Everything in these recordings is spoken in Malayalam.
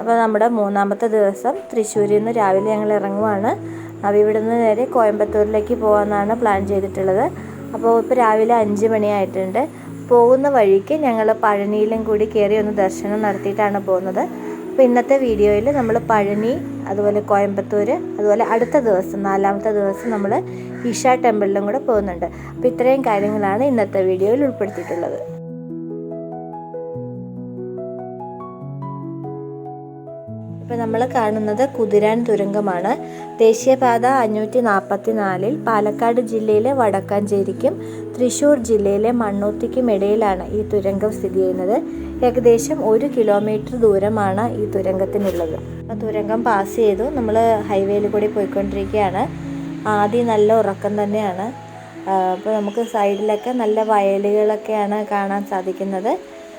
അപ്പോൾ നമ്മുടെ മൂന്നാമത്തെ ദിവസം തൃശ്ശൂരിൽ നിന്ന് രാവിലെ ഞങ്ങൾ ഇറങ്ങുവാണ്. അപ്പോൾ ഇവിടെ നിന്ന് നേരെ കോയമ്പത്തൂരിലേക്ക് പോകാമെന്നാണ് പ്ലാൻ ചെയ്തിട്ടുള്ളത്. അപ്പോൾ ഇപ്പോൾ രാവിലെ അഞ്ച് മണിയായിട്ടുണ്ട്. പോകുന്ന വഴിക്ക് ഞങ്ങൾ പഴനിയിലും കൂടി കയറി ഒന്ന് ദർശനം നടത്തിയിട്ടാണ് പോകുന്നത്. അപ്പോൾ ഇന്നത്തെ വീഡിയോയിൽ നമ്മൾ പഴനി അതുപോലെ കോയമ്പത്തൂർ അതുപോലെ അടുത്ത ദിവസം നാലാമത്തെ ദിവസം നമ്മൾ ഈഷ ടെമ്പിളിലും കൂടെ പോകുന്നുണ്ട്. അപ്പോൾ ഇത്രയും കാര്യങ്ങളാണ് ഇന്നത്തെ വീഡിയോയിൽ ഉൾപ്പെടുത്തിയിട്ടുള്ളത്. ഇപ്പോൾ നമ്മൾ കാണുന്നത് കുതിരാൻ തുരങ്കമാണ്. ദേശീയപാത അഞ്ഞൂറ്റി നാൽപ്പത്തി നാലിൽ പാലക്കാട് ജില്ലയിലെ വടക്കാഞ്ചേരിക്കും തൃശ്ശൂർ ജില്ലയിലെ മണ്ണൂത്തിക്കും ഇടയിലാണ് ഈ തുരങ്കം സ്ഥിതി ചെയ്യുന്നത്. ഏകദേശം ഒരു കിലോമീറ്റർ ദൂരമാണ് ഈ തുരങ്കത്തിനുള്ളത്. അപ്പോൾ തുരങ്കം പാസ് ചെയ്തു. നമ്മൾ ഹൈവേയിൽ കൂടി പോയിക്കൊണ്ടിരിക്കുകയാണ്. ആദ്യം നല്ല ഉറക്കം തന്നെയാണ്. അപ്പോൾ നമുക്ക് സൈഡിലൊക്കെ നല്ല വയലുകളൊക്കെയാണ് കാണാൻ സാധിക്കുന്നത്.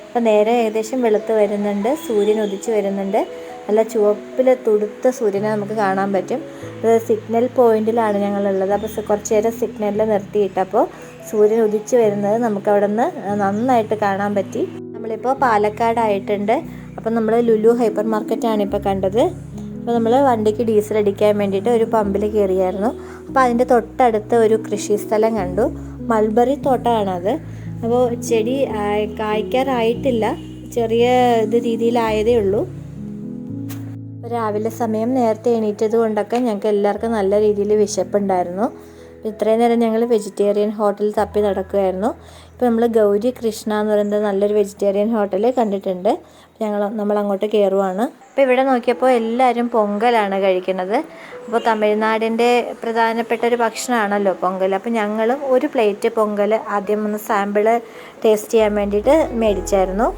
അപ്പോൾ നേരെ ഏകദേശം വെളുത്ത് വരുന്നുണ്ട്. സൂര്യൻ ഉദിച്ചു വരുന്നുണ്ട്. നല്ല ചുവപ്പിൽ തുടുത്ത സൂര്യനെ നമുക്ക് കാണാൻ പറ്റും. അത് സിഗ്നൽ പോയിന്റിലാണ് ഞങ്ങളുള്ളത്. അപ്പോൾ കുറച്ച് നേരം സിഗ്നലിൽ നിർത്തിയിട്ടപ്പോൾ സൂര്യൻ ഉദിച്ചു വരുന്നത് നമുക്ക് അവിടെ നിന്ന് നന്നായിട്ട് കാണാൻ പറ്റി. നമ്മളിപ്പോൾ പാലക്കാടായിട്ടുണ്ട്. അപ്പോൾ നമ്മൾ ലുലു ഹൈപ്പർ മാർക്കറ്റാണ് ഇപ്പോൾ കണ്ടത്. അപ്പോൾ നമ്മൾ വണ്ടിക്ക് ഡീസൽ അടിക്കാൻ വേണ്ടിയിട്ട് ഒരു പമ്പിൽ കയറിയായിരുന്നു. അപ്പോൾ അതിന്റെ തൊട്ടടുത്ത് ഒരു കൃഷി സ്ഥലം കണ്ടു. മൾബറി തോട്ടമാണത്. അപ്പോൾ ചെടി കായ്ക്കാറായിട്ടില്ല. ചെറിയ ഇത് രീതിയിലായതേ ഉള്ളൂ. രാവിലെ സമയം നേരത്തെ എണീറ്റത് കൊണ്ടൊക്കെ ഞങ്ങൾക്ക് എല്ലാവർക്കും നല്ല രീതിയിൽ വിശപ്പുണ്ടായിരുന്നു. ഇത്രയും നേരം ഞങ്ങൾ വെജിറ്റേറിയൻ ഹോട്ടൽ തപ്പി നടക്കുമായിരുന്നു ഇപ്പോൾ നമ്മൾ ഗൗരി കൃഷ്ണ എന്ന് പറയുന്നത് നല്ലൊരു വെജിറ്റേറിയൻ ഹോട്ടൽ കണ്ടിട്ടുണ്ട്. ഞങ്ങൾ നമ്മൾ അങ്ങോട്ട് കയറുവാണ്. അപ്പോൾ ഇവിടെ നോക്കിയപ്പോൾ എല്ലാവരും പൊങ്കലാണ് കഴിക്കുന്നത്. അപ്പോൾ തമിഴ്നാടിന്റെ പ്രധാനപ്പെട്ട ഒരു ഭക്ഷണമാണല്ലോ പൊങ്കൽ. അപ്പോൾ ഞങ്ങളും ഒരു പ്ലേറ്റ് പൊങ്കൽ ആദ്യം ഒന്ന് സാമ്പിൾ ടേസ്റ്റ് ചെയ്യാൻ വേണ്ടിയിട്ട് മേടിച്ചായിരുന്നു.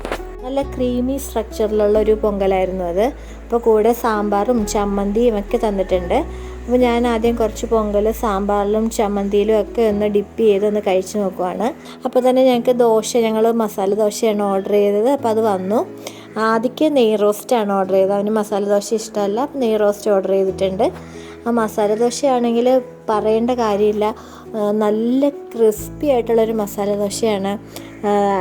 നല്ല ക്രീമി സ്ട്രക്ചറിലുള്ള ഒരു പൊങ്കലായിരുന്നു അത്. അപ്പോൾ കൂടെ സാമ്പാറും ചമ്മന്തിയും ഒക്കെ തന്നിട്ടുണ്ട്. അപ്പോൾ ഞാൻ ആദ്യം കുറച്ച് പൊങ്കൽ സാമ്പാറിലും ചമ്മന്തിയിലും ഒക്കെ ഒന്ന് ഡിപ്പ് ചെയ്ത് ഒന്ന് കഴിച്ച് നോക്കുവാണ്. അപ്പോൾ തന്നെ ഞങ്ങൾക്ക് ദോശ ഞങ്ങൾ മസാല ദോശയാണ് ഓർഡർ ചെയ്തത്. അപ്പോൾ അത് വന്നു. ആദ്യക്ക് നെയ് റോസ്റ്റാണ് ഓർഡർ ചെയ്തത്. അവന് മസാല ദോശ ഇഷ്ടമല്ല. നെയ് റോസ്റ്റ് ഓർഡർ ചെയ്തിട്ടുണ്ട്. ആ മസാല ദോശയാണെങ്കിൽ പറയേണ്ട കാര്യമില്ല. നല്ല ക്രിസ്പി ആയിട്ടുള്ളൊരു മസാല ദോശയാണ്.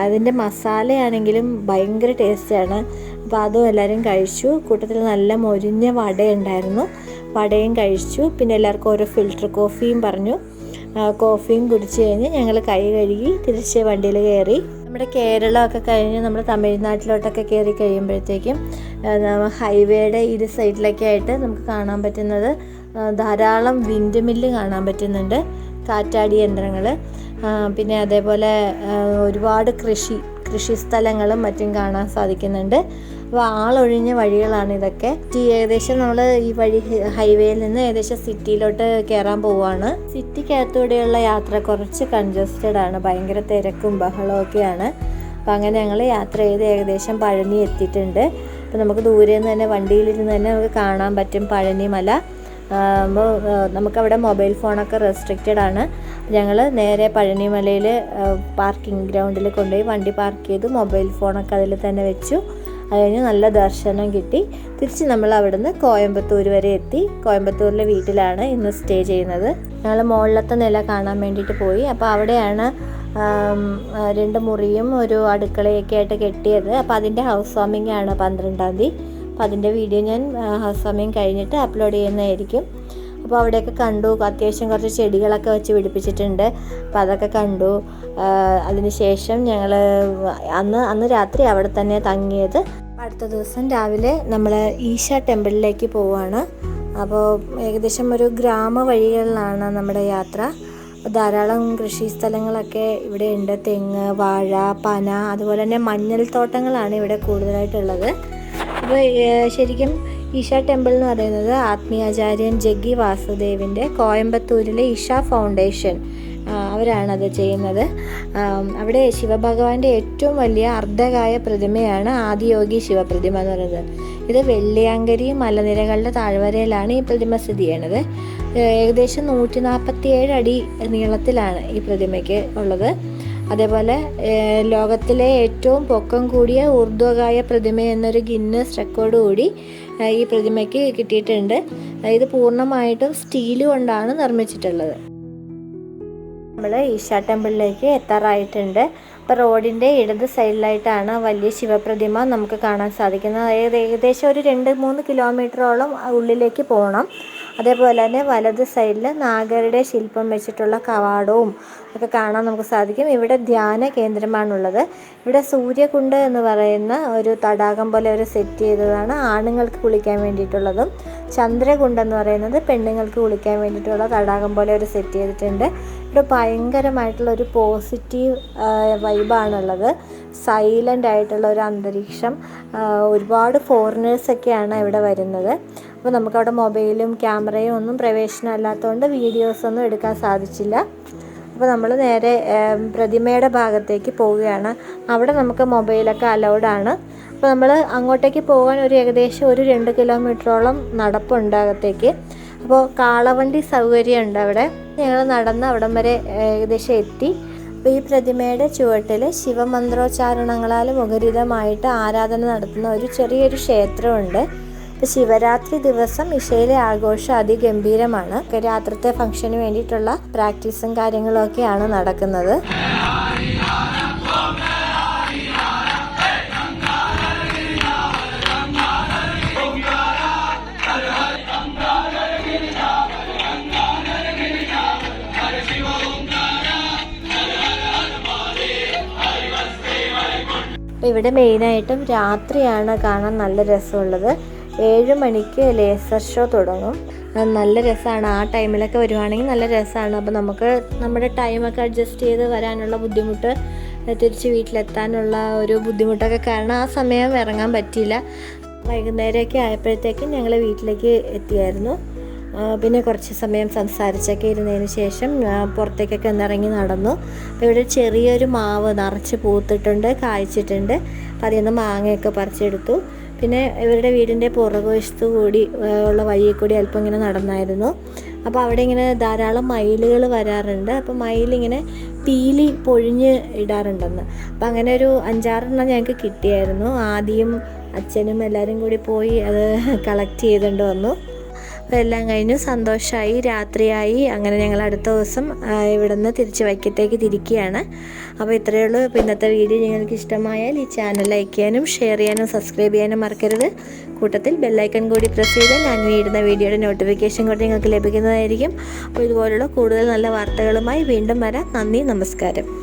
അതിന്റെ മസാലയാണെങ്കിലും ഭയങ്കര ടേസ്റ്റാണ്. അപ്പോൾ അതും എല്ലാവരും കഴിച്ചു. കൂട്ടത്തിൽ നല്ല മൊരിഞ്ഞ വടയുണ്ടായിരുന്നു. വടയും കഴിച്ചു. പിന്നെ എല്ലാവർക്കും ഓരോ ഫിൽറ്റർ കോഫിയും പറഞ്ഞു. കോഫിയും കുടിച്ച് കഴിഞ്ഞ് ഞങ്ങൾ കൈ കഴുകി തിരിച്ച് വണ്ടിയിൽ കയറി നമ്മുടെ കേരളമൊക്കെ കഴിഞ്ഞ് നമ്മൾ തമിഴ്നാട്ടിലോട്ടൊക്കെ കയറി കഴിയുമ്പോഴത്തേക്കും ഹൈവേയുടെ ഇരു സൈഡിലൊക്കെ ആയിട്ട് നമുക്ക് കാണാൻ പറ്റുന്നത് ധാരാളം വിൻഡ് മില്ല് കാണാൻ പറ്റുന്നുണ്ട്. കാറ്റാടി യന്ത്രങ്ങൾ പിന്നെ അതേപോലെ ഒരുപാട് കൃഷി കൃഷി സ്ഥലങ്ങളും മറ്റും കാണാൻ സാധിക്കുന്നുണ്ട്. അപ്പോൾ ആളൊഴിഞ്ഞ വഴികളാണ് ഇതൊക്കെ. ഏകദേശം നമ്മൾ ഈ വഴി ഹൈവേയിൽ നിന്ന് ഏകദേശം സിറ്റിയിലോട്ട് കയറാൻ പോവുകയാണ് സിറ്റിക്കകത്തൂടെയുള്ള യാത്ര കുറച്ച് കൺജസ്റ്റഡ് ആണ്. ഭയങ്കര തിരക്കും ബഹളവും ഒക്കെയാണ്. അപ്പോൾ അങ്ങനെ ഞങ്ങൾ യാത്ര ചെയ്ത് ഏകദേശം പഴനി എത്തിയിട്ടുണ്ട്. അപ്പോൾ നമുക്ക് ദൂരെ നിന്ന് തന്നെ വണ്ടിയിലിരുന്ന് തന്നെ നമുക്ക് കാണാൻ പറ്റും പഴനി മല. അപ്പോൾ നമുക്കവിടെ മൊബൈൽ ഫോണൊക്കെ റെസ്ട്രിക്റ്റഡ് ആണ്. ഞങ്ങൾ നേരെ പഴനിമലയിൽ പാർക്കിംഗ് ഗ്രൗണ്ടിൽ കൊണ്ടുപോയി വണ്ടി പാർക്ക് ചെയ്തു മൊബൈൽ ഫോണൊക്കെ അതിൽ തന്നെ വെച്ചു. അത് കഴിഞ്ഞ് നല്ല ദർശനം കിട്ടി. തിരിച്ച് നമ്മൾ അവിടുന്ന് കോയമ്പത്തൂർ വരെ എത്തി. കോയമ്പത്തൂരിലെ വീട്ടിലാണ് ഇന്ന് സ്റ്റേ ചെയ്യുന്നത്. ഞങ്ങൾ മുകളിലത്തെ നില കാണാൻ വേണ്ടിയിട്ട് പോയി. അപ്പോൾ അവിടെയാണ് രണ്ട് മുറിയും ഒരു അടുക്കളയൊക്കെ ആയിട്ട് കെട്ടിയത്. അപ്പോൾ അതിന്റെ ഹൗസ് വാമിംഗ് ആണ് പന്ത്രണ്ടാം തീയതി. അതിന്റെ വീഡിയോ ഞാൻ സമയം കഴിഞ്ഞിട്ട് അപ്ലോഡ് ചെയ്യുന്നതായിരിക്കും. അപ്പോൾ അവിടെയൊക്കെ കണ്ടു. അത്യാവശ്യം കുറച്ച് ചെടികളൊക്കെ വെച്ച് പിടിപ്പിച്ചിട്ടുണ്ട്. അപ്പോൾ അതൊക്കെ കണ്ടു. അതിന് ശേഷം ഞങ്ങൾ അന്ന് അന്ന് രാത്രി അവിടെ തന്നെ തങ്ങിയത്. അടുത്ത ദിവസം രാവിലെ നമ്മൾ ഈശ ടെമ്പിളിലേക്ക് പോവാണ്. അപ്പോൾ ഏകദേശം ഒരു ഗ്രാമ വഴികളിലാണ് നമ്മുടെ യാത്ര. ധാരാളം കൃഷി സ്ഥലങ്ങളൊക്കെ ഇവിടെ ഉണ്ട്. തെങ്ങ് വാഴ പന അതുപോലെ തന്നെ മഞ്ഞൾ തോട്ടങ്ങളാണ് ഇവിടെ കൂടുതലായിട്ടുള്ളത്. അപ്പോൾ ശരിക്കും ഇഷ ടെമ്പിൾ എന്ന് പറയുന്നത് ആത്മീയാചാര്യൻ ജഗ്ഗി വാസുദേവിന്റെ കോയമ്പത്തൂരിലെ ഇഷ ഫൗണ്ടേഷൻ അവരാണത് ചെയ്യുന്നത്. അവിടെ ശിവഭഗവാന്റെ ഏറ്റവും വലിയ അർദ്ധകായ പ്രതിമയാണ് ആദിയോഗി ശിവപ്രതിമ എന്ന് പറയുന്നത്. ഇത് വെള്ളിയാങ്കരി മലനിരകളുടെ താഴ്വരയിലാണ് ഈ പ്രതിമ സ്ഥിതി ചെയ്യണത് ഏകദേശം നൂറ്റി നാൽപ്പത്തി ഏഴ് അടി നീളത്തിലാണ് ഈ പ്രതിമയ്ക്ക് ഉള്ളത്. അതേപോലെ ലോകത്തിലെ ഏറ്റവും പൊക്കം കൂടിയ ഊർധ്വകായ പ്രതിമ എന്നൊരു ഗിന്നസ് റെക്കോർഡ് കൂടി ഈ പ്രതിമയ്ക്ക് കിട്ടിയിട്ടുണ്ട്. ഇത് പൂർണമായിട്ടും സ്റ്റീൽ കൊണ്ടാണ് നിർമ്മിച്ചിട്ടുള്ളത്. നമ്മൾ ഈശ ടെമ്പിളിലേക്ക് എത്താറായിട്ടുണ്ട്. ഇപ്പോൾ റോഡിന്റെ ഇടത് സൈഡിലായിട്ടാണ് വലിയ ശിവപ്രതിമ നമുക്ക് കാണാൻ സാധിക്കുന്നത്. ഏകദേശം ഒരു രണ്ട് മൂന്ന് കിലോമീറ്ററോളം ഉള്ളിലേക്ക് പോകണം. അതേപോലെ തന്നെ വലത് സൈഡിൽ നാഗരുടെ ശില്പം വെച്ചിട്ടുള്ള കവാടവും ഒക്കെ കാണാൻ നമുക്ക് സാധിക്കും. ഇവിടെ ധ്യാന കേന്ദ്രമാണുള്ളത്. ഇവിടെ സൂര്യകുണ്ട് എന്ന് പറയുന്ന ഒരു തടാകം പോലെ ഒരു സെറ്റ് ചെയ്തതാണ് ആണുങ്ങൾക്ക് കുളിക്കാൻ വേണ്ടിയിട്ടുള്ളതും ചന്ദ്രകുണ്ട് എന്ന് പറയുന്നത് പെണ്ണുങ്ങൾക്ക് കുളിക്കാൻ വേണ്ടിയിട്ടുള്ള തടാകം പോലെ ഒരു സെറ്റ് ചെയ്തിട്ടുണ്ട്. ഇവിടെ ഭയങ്കരമായിട്ടുള്ള ഒരു പോസിറ്റീവ് വൈബാണുള്ളത് സൈലന്റ് ആയിട്ടുള്ള ഒരു അന്തരീക്ഷം ഒരുപാട് ഫോറിനേഴ്സൊക്കെയാണ് ഇവിടെ വരുന്നത്. അപ്പോൾ നമുക്കവിടെ മൊബൈലും ക്യാമറയും ഒന്നും പ്രവേശനം അല്ലാത്തതുകൊണ്ട് വീഡിയോസൊന്നും എടുക്കാൻ സാധിച്ചില്ല. അപ്പോൾ നമ്മൾ നേരെ പ്രതിമയുടെ ഭാഗത്തേക്ക് പോവുകയാണ്. അവിടെ നമുക്ക് മൊബൈലൊക്കെ അലൗഡാണ്. അപ്പോൾ നമ്മൾ അങ്ങോട്ടേക്ക് പോകാൻ ഒരു ഏകദേശം ഒരു രണ്ട് കിലോമീറ്ററോളം നടപ്പുണ്ട് അകത്തേക്ക്. അപ്പോൾ കാളവണ്ടി സൗകര്യമുണ്ട് അവിടെ. ഞങ്ങൾ നടന്ന് അവിടം വരെ ഏകദേശം എത്തി. അപ്പോൾ ഈ പ്രതിമയുടെ ചുവട്ടിൽ ശിവമന്ത്രോച്ചാരണങ്ങളാൽ മുഖരിതമായിട്ട് ആരാധന നടത്തുന്ന ഒരു ചെറിയൊരു ക്ഷേത്രമുണ്ട്. ശിവരാത്രി ദിവസം ഇഷയിലെ ആഘോഷം അതിഗംഭീരമാണ്. രാത്രിത്തെ ഫംഗ്ഷന് വേണ്ടിയിട്ടുള്ള പ്രാക്ടീസും കാര്യങ്ങളും ഒക്കെയാണ് നടക്കുന്നത്. ഇവിടെ മെയിനായിട്ടും രാത്രിയാണ് കാണാൻ നല്ല രസമുള്ളത്. ഏഴ് മണിക്ക് ലേസർ ഷോ തുടങ്ങും. നല്ല രസമാണ് ആ ടൈമിലൊക്കെ വരുവാണെങ്കിൽ നല്ല രസമാണ് അപ്പോൾ നമുക്ക് നമ്മുടെ ടൈമൊക്കെ അഡ്ജസ്റ്റ് ചെയ്ത് വരാനുള്ള ബുദ്ധിമുട്ട് തിരിച്ച് വീട്ടിലെത്താനുള്ള ഒരു ബുദ്ധിമുട്ടൊക്കെ കാരണം ആ സമയം ഇറങ്ങാൻ പറ്റിയില്ല. വൈകുന്നേരമൊക്കെ ആയപ്പോഴത്തേക്കും ഞങ്ങൾ വീട്ടിലേക്ക് എത്തിയായിരുന്നു. പിന്നെ കുറച്ച് സമയം സംസാരിച്ചൊക്കെ ഇരുന്നതിന് ശേഷം പുറത്തേക്കൊക്കെ ഒന്നിറങ്ങി നടന്നു. അപ്പോൾ ഇവിടെ ചെറിയൊരു മാവ് നിറച്ച് പൂത്തിട്ടുണ്ട് കായ്ച്ചിട്ടുണ്ട്. അപ്പോൾ അതിൽ നിന്ന് മാങ്ങയൊക്കെ പറിച്ചെടുത്തു. പിന്നെ ഇവരുടെ വീടിന്റെ പുറകുവശത്ത് കൂടി ഉള്ള വഴിയിൽ കൂടി അല്പം ഇങ്ങനെ നടന്നായിരുന്നു. അപ്പോൾ അവിടെ ഇങ്ങനെ ധാരാളം മയിലുകൾ വരാറുണ്ട്. അപ്പോൾ മയിലിങ്ങനെ പീലി പൊഴിഞ്ഞ് ഇടാറുണ്ടെന്ന്. അപ്പോൾ അങ്ങനെ ഒരു അഞ്ചാറെണ്ണം ഞങ്ങൾക്ക് കിട്ടിയായിരുന്നു. ആദ്യം അച്ഛനും എല്ലാവരും കൂടി പോയി അത് കളക്ട് ചെയ്തുകൊണ്ട് വന്നു. എല്ലാം കഴിഞ്ഞു സന്തോഷമായി രാത്രിയായി. അങ്ങനെ ഞങ്ങൾ അടുത്ത ദിവസം ഇവിടെ ഇവിടുന്ന് തിരിച്ച് വൈക്കത്തേക്ക് തിരിക്കുകയാണ്. അപ്പോൾ ഇത്രയേ ഉള്ളൂ. അപ്പോൾ ഇന്നത്തെ വീഡിയോ നിങ്ങൾക്ക് ഇഷ്ടമായാൽ ഈ ചാനൽ ലൈക്ക് ചെയ്യാനും ഷെയർ ചെയ്യാനും സബ്സ്ക്രൈബ് ചെയ്യാനും മറക്കരുത്. കൂട്ടത്തിൽ ബെല്ലൈക്കൺ കൂടി പ്രസ് ചെയ്താൽ ഞാൻ വീടുന്ന വീഡിയോയുടെ നോട്ടിഫിക്കേഷൻ കൂടി നിങ്ങൾക്ക് ലഭിക്കുന്നതായിരിക്കും. അപ്പോൾ ഇതുപോലുള്ള കൂടുതൽ നല്ല വാർത്തകളുമായി വീണ്ടും വരാം. നന്ദി നമസ്കാരം.